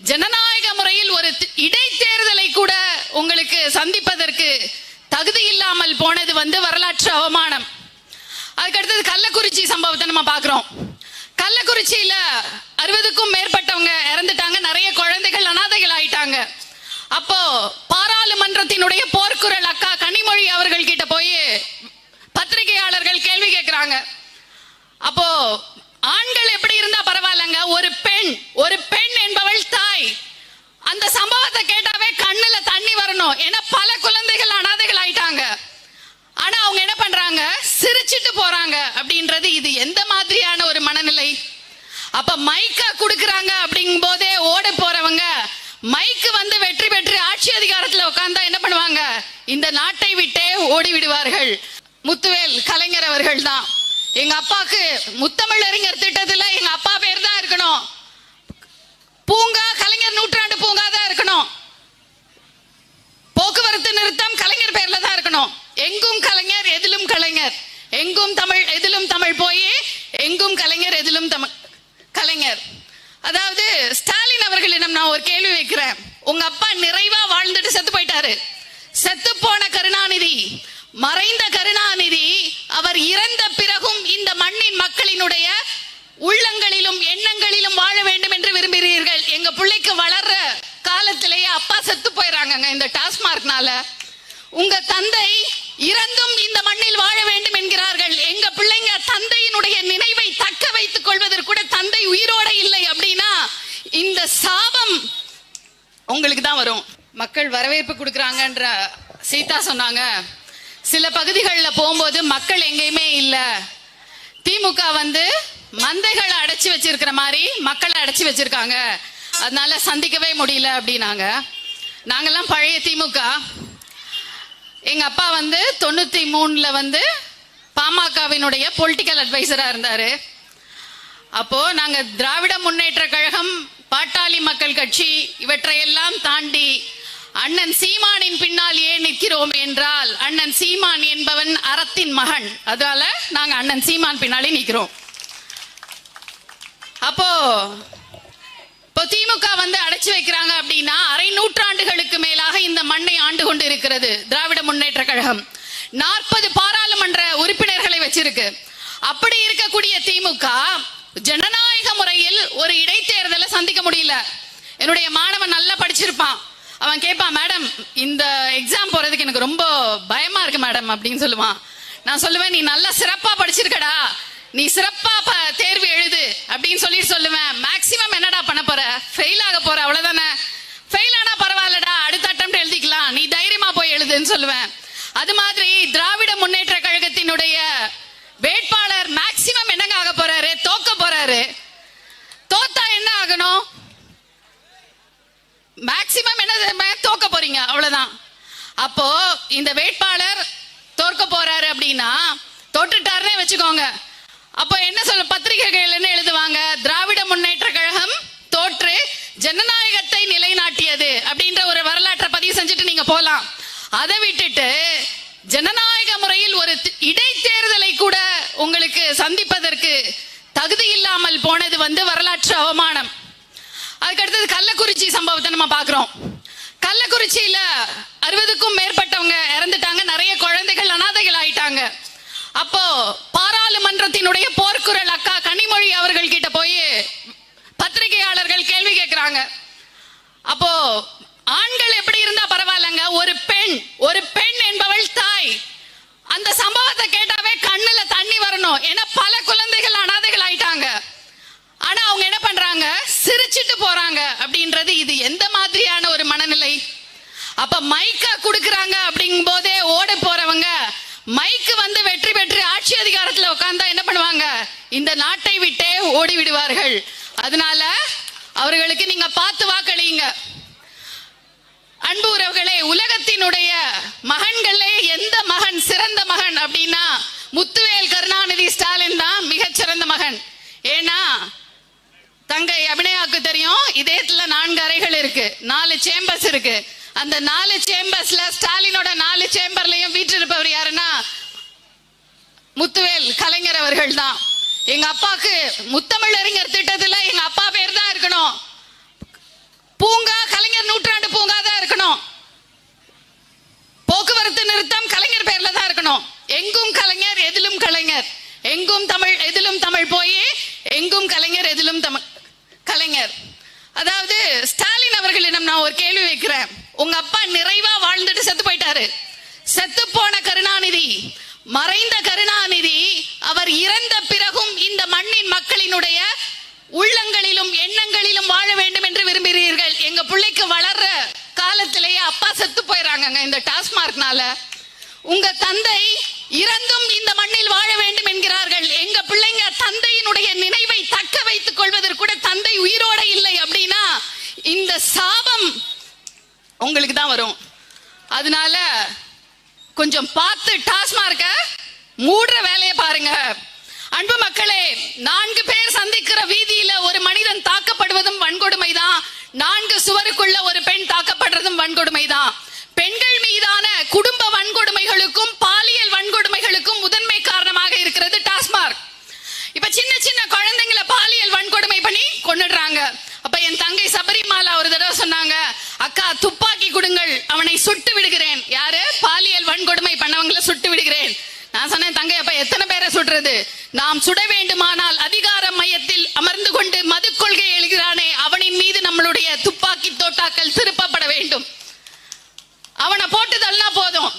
ஜனநாயக முறையில் ஒரு இடைத்தேர்தலை கூட உங்களுக்கு சந்திப்பதற்கு தகுதி இல்லாமல் போனது வந்து வரலாற்று அவமானம். அதுக்கடுத்தது கள்ளக்குறிச்சி சம்பவத்தை நம்ம பார்க்குறோம். கள்ளக்குறிச்சியில அறுபதுக்கும் மேற்பட்டவங்க இறந்துட்டாங்க. நிறைய குழந்தைகள் அனாதைகள் ஆயிட்டாங்க. அப்போ பாராளுமன்றத்தினுடைய போர்க்குரல் அக்கா கனிமொழி அவர்கள் கிட்ட போய் பத்திரிகையாளர்கள் கேள்வி கேட்கிறாங்க அப்போ ஆண்கள் எப்படி இருந்தா பரவாயில்லங்க. ஒரு பெண் அந்த சம்பவத்தை கேட்டாவே கண்ணுல தண்ணி வரணும். ஏன்னா பல குழந்தைகள் அனாதைகள் ஆயிட்டாங்க. ஆனா அவங்க என்ன பண்றாங்க? சிரிச்சிட்டு போறாங்க. அப்படின்றது இது எந்த மாதிரியான ஒரு மனநிலை? அப்ப மைக்கா கொடுக்குறாங்க அப்படிங்கும் போதே ஓட போறவங்க மைக்கு வந்து வெற்றி பெற்று ஆட்சி அதிகாரத்துல உட்கார்ந்தா என்ன பண்ணுவாங்க? இந்த நாட்டை விட்டே ஓடி விடுவார்கள். முத்துவேல் கலைஞர் அவர்கள் தான். எங்க அப்பாக்கு முத்தமிழறிஞர் திட்டத்துல எங்க அப்பா பேர் தான் இருக்கணும். பூங்கா கலைஞர் நூற்றாண்டு பூங்கா தான் இருக்கணும். போக்குவரத்து நிறுத்தம் கலைஞர் பேர்ல தான் இருக்கணும். எங்கும் கலைஞர் எதிலும் கலைஞர். எங்கும் தமிழ் எதிலும் தமிழ் போய் எங்கும் கலைஞர் எதிலும் தமிழ் கலைஞர். அதாவது ஸ்டாலின் அவர்களிடம் நான் ஒரு கேள்வி வைக்கிறேன். உங்க அப்பா நிறைவா வாழ்ந்துட்டு செத்து போயிட்டாரு. செத்து போன கருணாநிதி மறைந்த கருணாநிதி அவர் இறந்த பிறகும் இந்த மண்ணின் மக்களினுடைய உள்ளங்களிலும் எண்ணங்களிலும் வாழ வேண்டும் என்று விரும்புகிறீர்கள். எங்க பிள்ளைக்கு வளர்ற காலத்திலேயே அப்பா செத்து போயிடறாங்கங்க இந்த டாஸ்மார்க்னால. உங்க தந்தை இறந்தும் இந்த மண்ணில் வாழ வேண்டும் என்கிறார்கள். எங்க பிள்ளைங்க தந்தையினுடைய நினைவை தக்க வைத்துக் கொள்வதற்கு கூட தந்தை உயிரோட இல்லை அப்படின்னா இந்த சாபம் உங்களுக்கு தான் வரும். மக்கள் வரவேற்பு கொடுக்குறாங்கன்ற சீதா சொன்னாங்க. சில பகுதிகளில் போகும்போது மக்கள் எங்கேயுமே இல்லை. திமுக வந்து மந்தைகளை அடைச்சி வச்சிருக்கிற மாதிரி மக்களை அடைச்சி வச்சிருக்காங்க. அதனால சந்திக்கவே முடியல அப்படின்னாங்க. நாங்கெல்லாம் பழைய திமுக. எங்கள் அப்பா வந்து தொண்ணூற்றி மூணில் வந்து பாமகவினுடைய பொலிட்டிக்கல் அட்வைசராக இருந்தார். அப்போது நாங்கள் திராவிட முன்னேற்ற கழகம் பாட்டாளி மக்கள் கட்சி இவற்றையெல்லாம் தாண்டி அண்ணன் சீமானின் பின்னால் ஏன் நிற்கிறோம் என்றால் அண்ணன் சீமான் என்பவன் அறத்தின் மகன். அதனால நாங்கள் அண்ணன் சீமான் பின்னாலே நிற்கிறோம் அப்போ திமுக வந்து அடைச்சு வைக்கிறாங்க அப்படின்னா அரை நூற்றாண்டுகளுக்கு மேலாக இந்த மண்ணை ஆண்டு கொண்டு இருக்கிறது திராவிட முன்னேற்ற கழகம். நாற்பது பாராளுமன்ற உறுப்பினர்களை வச்சிருக்கு. அப்படி இருக்கக்கூடிய திமுக ஜனநாயக முறையில் ஒரு இடைத்தேர்தலை சந்திக்க முடியல. என்னுடைய மாணவன் நல்லா படிச்சிருப்பான். அவன் கேட்பான் மேடம் இந்த எக்ஸாம் போறதுக்கு எனக்கு ரொம்ப பயமா இருக்கு மேடம் அப்படின்னு சொல்லுவான். நான் சொல்லுவேன் நீ நல்லா சிறப்பா படிச்சிருக்கடா. நீ சிறப்பா தேர்வு எழுது அப்படின்னு சொல்லி சொல்லுவேன். மேக்சிமம் என்னடா ஃபெயில் ஆக போற அவ்வளவுதானே? ஃபெயில் ஆனா பரவாயில்லடா அடுத்த அட்டம் எழுதிக்கலாம். நீ தைரியமா போய் எழுதுன்னு சொல்லுவேன். அது மாதிரி திராவிட முன்னேற்ற கழகத்தினுடைய வேட்பாளர் மேக்சிமம் என்னங்க ஆக போறாரு? தோக்க போறாரு. தோத்தா என்ன ஆகணும்? மேக்சிமம் என்ன தோக்க போறீங்க. அவ்வளவுதான். அப்போ இந்த வேட்பாளர் தோற்க போறாரு அப்படின்னா தொட்டுட்டாருன்னே வச்சுக்கோங்க. அப்போ என்ன சொல்ல பத்திரிகைகள் என்ன எழுதுவாங்க? திராவிட முன்னேற்ற ஜனநாயகத்தை நிலைநாட்டியது அப்படின்ற ஒரு வரலாற்றை பதிவு செஞ்சுட்டு நீங்க போலாம். அதை விட்டுட்டு ஜனநாயக முறையில் ஒரு இடைத்தேர்தலை கூட உங்களுக்கு சந்திப்பதற்கு தகுதி இல்லாமல் போனது வந்து வரலாற்று அவமானம். அதுக்கடுத்தது கள்ளக்குறிச்சி சம்பவத்தை நம்ம பாக்குறோம் கள்ளக்குறிச்சியில அறுபதுக்கும் மேற்பட்டவங்க இறந்துட்டாங்க. நிறைய குழந்தைகள் அனாதைகள் ஆயிட்டாங்க. அப்போ பாராளுமன்றத்தினுடைய போர்க்குரல் அக்கா கனிமொழி அவர்கள் கிட்ட போய் பத்திரிகையாளர்கள் அப்போ ஆண்கள் எப்படி இருந்தா பரவாயில்லங்க? ஒரு பெண் ஒரு பெண் என்பவள் தாய். அந்த சம்பவத்தை கேட்டாவே கண்ணுல தண்ணி வரணும். ஏன்னா பல குழந்தைகள் அனாதைகள் ஆயிட்டாங்க. ஆனா அவங்க என்ன பண்றாங்க? சிரிச்சிட்டு போறாங்க. அப்படின்றது இது எந்த மாதிரியான ஒரு மனநிலை? அப்ப மைக்க கொடுக்குறாங்க அப்படிங்கும் போதே ஓட போறவங்க மைக்கு வந்து வெற்றி பெற்று ஆட்சி அதிகாரத்துல உட்கார்ந்தா என்ன பண்ணுவாங்க? இந்த நாட்டை விட்டே ஓடி விடுவார்கள் அதனால அவர்களுக்கு நீங்க பார்த்து வாக்களியுங்க. அன்பு உறவுகளே உலகத்தினுடைய மகன்களே எந்த மகன் சிறந்த மகன் அப்படின்னா முத்துவேல் கருணாநிதி ஸ்டாலின் தான் மிகச்சிறந்த மகன். ஏன்னா தங்கை அபிநயாவுக்கு தெரியும் இதயத்துல நான்கு அறைகள் இருக்கு நாலு சேம்பர்ஸ் இருக்கு. அந்த நாலு சேம்பர்ஸ்ல ஸ்டாலினோட நாலு சேம்பர்லயும் வீற்றிருப்பவர் யாருன்னா முத்துவேல் கலைஞர் அவர்கள் தான். எங்க அப்பாவுக்கு முத்தமிழ் அறிஞர் திட்டத்துல எங்க அப்பா பேர் தான் இருக்கணும். பூங்கா கலைஞர் நூற்றாண்டு பூங்கா தான் இருக்கணும். போக்குவரத்து நிறுத்தம் கலைஞர் பேர்ல தான் இருக்கணும். எங்கும் கலைஞர் எதிலும் கலைஞர். எங்கும் தமிழ் எதிலும் தமிழ் போய் எங்கும் கலைஞர் எதிலும் தமிழ் கலைஞர். அதாவது ஸ்டாலின் அவர்களிடம் நான் ஒரு கேள்வி வைக்கிறேன். உங்க அப்பா நிறைவா வாழ்ந்துட்டு செத்து போயிட்டாரு. செத்து போன கருணாநிதி மறைந்த கருணாநிதி அவர் இறந்த பிறகும் இந்த மண்ணின் மக்களினுடைய உள்ளங்களிலும் எண்ணங்களிலும் வாழ வேண்டும் என்று விரும்புகிறீர்கள். எங்க பிள்ளைக்கு வளர்ற காலத்திலேயே அப்பா செத்து போயிறாங்க இந்த டாஸ்மார்க்னால. உங்க தந்தை இறந்தும் இந்த மண்ணில் வாழ வேண்டும் என்கிறார்கள். எங்க பிள்ளைங்க தந்தையினுடைய நினைவை தக்க வைத்துக் கொள்வதற்கு கூட தந்தை உயிரோட இல்லை அப்படின்னா இந்த சாபம் உங்களுக்கு தான் வரும். அதனால கொஞ்சம் பார்த்து டாஸ்மார்க்க மூடுற வேலையை பாருங்க. அன்பு மக்களே நான்கு பேர் சந்திக்கிற வீதியில ஒரு மனிதன் தாக்கப்படுவதும் வன்கொடுமை தான் நான்கு சுவருக்குள்ள ஒரு பெண் தாக்கப்படுறதும் வன்கொடுமை தான் பெண்கள் மீதான குடும்ப வன்கொடுமைகளுக்கும் பாலியல் வன்கொடுமைகளுக்கும் முதன்மை காரணமாக இருக்கிறது டாஸ்மார்க். இப்ப சின்ன சின்ன குழந்தைங்களை பாலியல் வன்கொடுமை பண்ணி கொண்டுடுறாங்க அப்ப என் தங்கை சபரிமாலா ஒரு தடவை சொன்னாங்க அக்கா துப்பாக்கி கொடுங்கள். அவனை சுட்டு விடுகிறேன். யாரு? பாலியல் வன்கொடுமை பண்ணவங்களை சுட்டு விடுகிறேன். நான் சொன்னேன் தங்கை அப்ப எத்தனை பேரை சுடுறது? நாம் சுட வேண்டுமானால் அதிகார மையத்தில் அமர்ந்து கொண்டு மது கொள்கை எழுகிறானே அவனின் மீது நம்மளுடைய துப்பாக்கி தோட்டாக்கள் திருப்பப்பட வேண்டும். அவனை போட்டு தள்ளனா போதும்.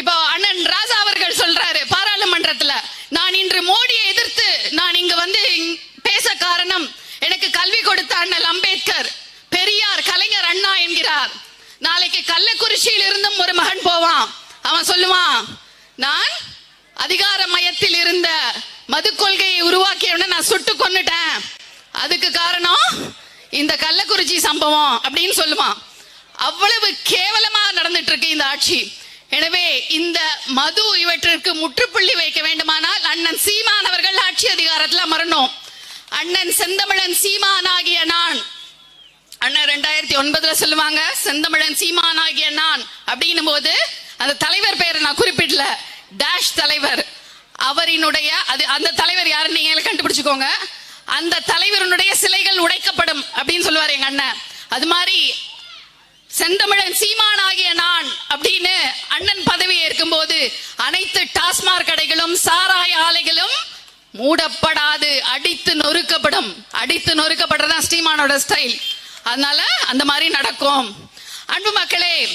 இப்போ அண்ணன் ராஜா அவர்கள் சொல்றாரு பாராளுமன்றத்துல நான் இன்று மோடியை எதிர்த்து நான் இங்கு வந்து பேச காரணம் எனக்கு கல்வி கொடுத்த அண்ணல் அம்பேத்கர். பெரியார் கலைஞர் அண்ணா என்கிறார். நாளைக்கு கள்ளக்குறிச்சியில் இருந்தும் ஒரு மகன் போவான். அவன் சொல்லுவான் நான் அதிகார மையத்தில் இருந்த மது கொள்கையை உருவாக்கியவன நான் சுட்டு கொன்னுட்டேன். அதுக்கு காரணம் இந்த கள்ளக்குறிச்சி சம்பவம் அப்படின்னு சொல்லுவான். அவ்வளவு கேவலமா நடந்துட்டு இருக்கு இந்த ஆட்சி. எனவே இந்த மது இவற்றிற்கு முற்றுப்புள்ளி வைக்க வேண்டுமானால் அண்ணன் சீமான் அவர்கள் ஆட்சி அதிகாரத்தில் அமரணும். அண்ணன் செந்தமிழன் சீமான் ஆகிய நான் அண்ணன் ஒன்பதுல சொல்லுவாங்க செந்தமிழன் சீமான் ஆகிய நான். அப்படின்னும் போது அந்த தலைவர் பெயரை நான் குறிப்பிடல. டேஷ் தலைவர். அவரினுடைய அது அந்த தலைவர் யாருன்னு நீங்க கண்டுபிடிச்சுக்கோங்க. அந்த தலைவருடைய சிலைகள் உடைக்கப்படும் அப்படின்னு சொல்லுவார் எங்க அண்ணன். அது மாதிரி செந்தமிழன் சீமான் ஆகிய நான். அப்படின்னு அண்ணன் பதவி ஏற்கும் போது அனைத்து டாஸ்மாக் கடைகளும் சாராய ஆலைகளும் மூடப்படாது அடித்து நொறுக்கப்படும். அடித்து நொறுக்கப்படுறதுதான் ஸ்ரீமானோட ஸ்டைல் அதனால அந்த மாதிரி நடக்கும். அன்பு மக்களே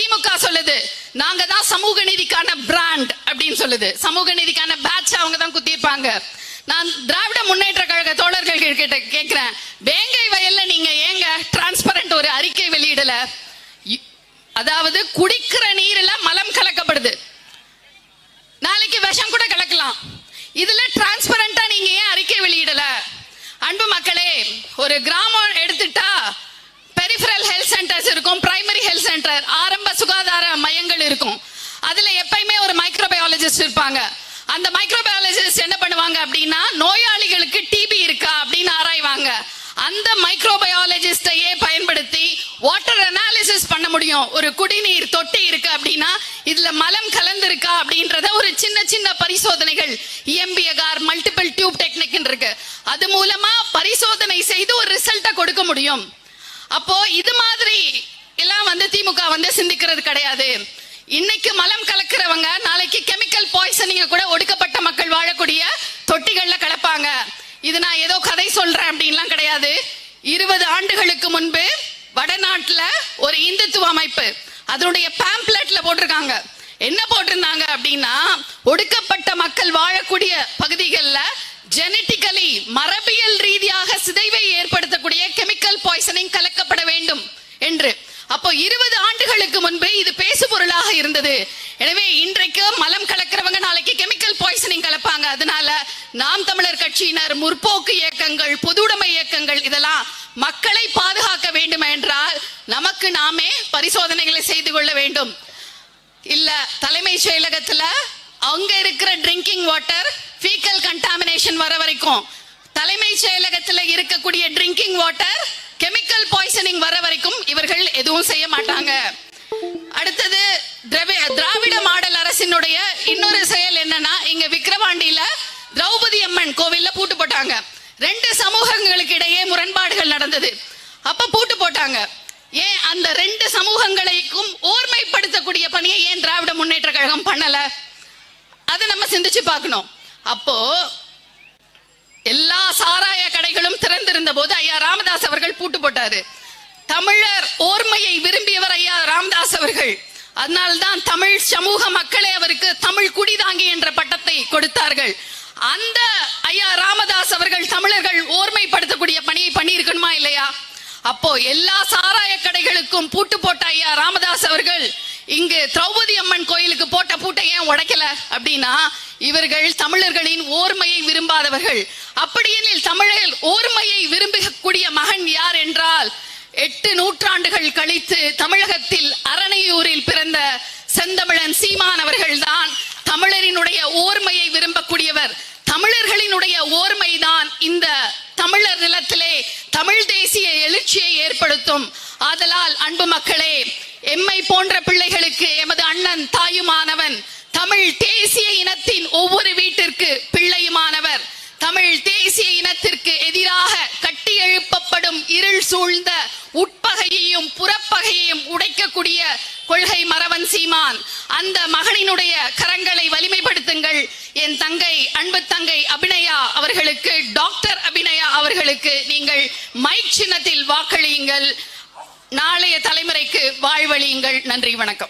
திமுக சொல்லுது நாங்க தான் சமூக நீதிக்கான பிராண்ட் அப்படின்னு சொல்லுது. சமூக நீதிக்கான பேட்ச் அவங்க தான் குத்திருப்பாங்க நான் திராவிட முன்னேற்ற கழக தோழர்கள் கிட்ட கேட்கிறேன் வேங்கை வயல்ல நீங்க ஏங்க டிரான்ஸ்பரண்ட் ஒரு அறிக்கை வெளியிடல? இ- அதாவது குடிக்கிற நீர்ல மலம் கலக்கப்படுது. நாளைக்கு விஷம் கூட கலக்கலாம். இதுல டிரான்ஸ்பரண்டா நீங்க ஏன் அறிக்கை வெளியிடல? அன்பு மக்களே ஒரு கிராமம் எடுத்துட்டா பெரிஃபரல் ஹெல்த் சென்டர்ஸ் இருக்கும் பிரைமரி ஹெல்த் சென்டர் ஆரம்ப சுகாதார மையங்கள் இருக்கும். அதுல எப்பயுமே ஒரு மைக்ரோபயாலஜிஸ்ட் இருப்பாங்க. அந்த மைக்ரோபயாலஜிஸ்ட் என்ன பண்ணுவாங்க அப்படின்னா நோயாளிகளுக்கு டிபி இருக்கா அப்படின்னு ஆராய்வாங்க. அந்த மைக்ரோபயாலஜிஸ்டையே பயன்படுத்தி வாட்டர் அனாலிசிஸ் பண்ண முடியும். ஒரு குடிநீர் தொட்டி இருக்கு அப்படின்னா இதுல மலம் கலந்திருக்கா அப்படின்றத ஒரு சின்ன சின்ன பரிசோதனைகள் இஎம்பிஎகார் மல்டிபிள் டியூப் டெக்னிக் அது மூலமா பரிசோதனை செய்து ஒரு ரிசல்ட்டை கொடுக்க முடியும். அப்போ இது மாதிரி எல்லாம் வந்து திமுக வந்து சிந்திக்கிறது கிடையாது. இன்னைக்கு மலம் கலக்கிறவங்க நாளைக்கு கெமிக்கல் பாய்சனிங்க கூட ஒடுக்கப்பட்ட மக்கள் வாழக்கூடிய தொட்டிகள்ல கலப்பாங்க. இது நான் ஏதோ கதை சொல்றேன் அப்படின்லாம் கிடையாது. இருபது ஆண்டுகளுக்கு முன்பு வடநாட்டுல ஒரு இந்துத்துவ அமைப்பு அதனுடைய பேம்ப்ளெட்ல போட்டிருக்காங்க. என்ன போட்டிருந்தாங்க அப்படின்னா ஒடுக்கப்பட்ட மக்கள் வாழக்கூடிய பகுதிகளில் ஜெனட்டிக்கலி மரபியல் ரீதியாக சிதைவை ஏற்படுத்தக்கூடிய கெமிக்கல் பாய்சனிங் கலக்கப்பட வேண்டும் என்று. அப்போ இருபது ஆண்டுகளுக்கு முன்பே இது பேசு பொருளாக இருந்தது. எனவே இன்றைக்கு மலம் கலக்கிறவங்க நாளைக்கு கெமிக்கல் பாய்சனிங் கலப்பாங்க. அதனால நாம் தமிழர் கட்சியினர் முற்போக்கு இயக்கங்கள் பொதுவுடைமை இயக்கங்கள் இதெல்லாம் மக்களை பாதுகாக்க வேண்டும் என்றால் நமக்கு நாமே பரிசோதனைகளை செய்து கொள்ள வேண்டும். இல்ல தலைமைச் செயலகத்துல அங்க இருக்கிற ட்ரிங்கிங் வாட்டர் ஃபீக்கல் கண்டாமினேஷன் வர வரைக்கும் தலைமை செயலகத்தில் இருக்கக்கூடிய ட்ரிங்கிங் வாட்டர் கெமிக்கல் பாய்சனிங் வர வரைக்கும் இவர்கள் எதுவும் செய்ய மாட்டாங்க. அடுத்தது திராவிட மாடல் அரசினுடைய இன்னொரு செயல் என்னன்னா இங்க விக்கிரவாண்டியில திரௌபதி அம்மன் கோவில்ல பூட்டு போட்டாங்க. ரெண்டு சமூகங்களுக்கு இடையே முரண்பாடுகள் நடந்தது. அப்ப பூட்டு போட்டாங்க. ஏன் அந்த ரெண்டு சமூகங்களைக்கும் ஓர்மைப்படுத்தக்கூடிய பணியை ஏன் திராவிட முன்னேற்ற கழகம் பண்ணல? அதை நம்ம சிந்திச்சு பார்க்கணும். அப்போ எல்லா சாராய கடைகளும் திறந்திருந்த போது ஐயா ராமதாஸ் அவர்கள் பூட்டு போட்டாரு. தமிழர் ஓர்மையை விரும்பியவர் ஐயா ராமதாஸ் அவர்கள். அதனால்தான் தமிழ் சமூக மக்களே அவருக்கு தமிழ் குடிதாங்கி என்ற பட்டத்தை கொடுத்தார்கள். அந்த ஐயா ராமதாஸ் அவர்கள் தமிழர்கள் ஓர்மைப்படுத்தக்கூடிய பணியை பண்ணியிருக்கணுமா இல்லையா? அப்போ எல்லா சாராய கடைகளுக்கும் பூட்டு போட்ட ஐயா ராமதாஸ் அவர்கள் இங்கு திரௌபதி அம்மன் கோயிலுக்கு போட்ட பூட்டை ஏன் உடைக்கல? அப்படின்னா இவர்கள் தமிழர்களின் ஓர்மையை விரும்பாதவர்கள். அப்படியெனில் தமிழர் ஓர்மையை விரும்பக்கூடிய மகன் யார் என்றால் எட்டு நூற்றாண்டுகள் கழித்து தமிழகத்தில் அரணையூரில் பிறந்த செந்தமிழன் சீமான் அவர்கள்தான் தமிழரினுடைய ஓர்மையை விரும்பக்கூடியவர். தமிழர்களினுடைய ஓர்மைதான் இந்த தமிழர் நிலத்திலே தமிழ் தேசிய எழுச்சியை ஏற்படுத்தும். ஆதலால் அன்பு மக்களே எம்மை போன்ற பிள்ளைகளுக்கு எமது அண்ணன் தாயுமானவன் தமிழ் தேசிய இனத்தின் ஒவ்வொரு வீட்டிற்கு பிள்ளையுமானவர். தமிழ் தேசிய இனத்திற்கு எதிராக கட்டி எழுப்பப்படும் இருள் சூழ்ந்த உட்பகையையும் புறப்பகையையும் உடைக்கக்கூடிய கொள்கை மறவன் சீமான். அந்த மகனினுடைய கரங்களை வலிமைப்படுத்துங்கள். என் தங்கை அன்பு தங்கை அபிநயா அவர்களுக்கு டாக்டர் அபிநயா அவர்களுக்கு நீங்கள் மைக் சின்னத்தில் வாக்களியுங்கள். நாளைய தலைமுறைக்கு வாழ்வழியுங்கள். நன்றி வணக்கம்.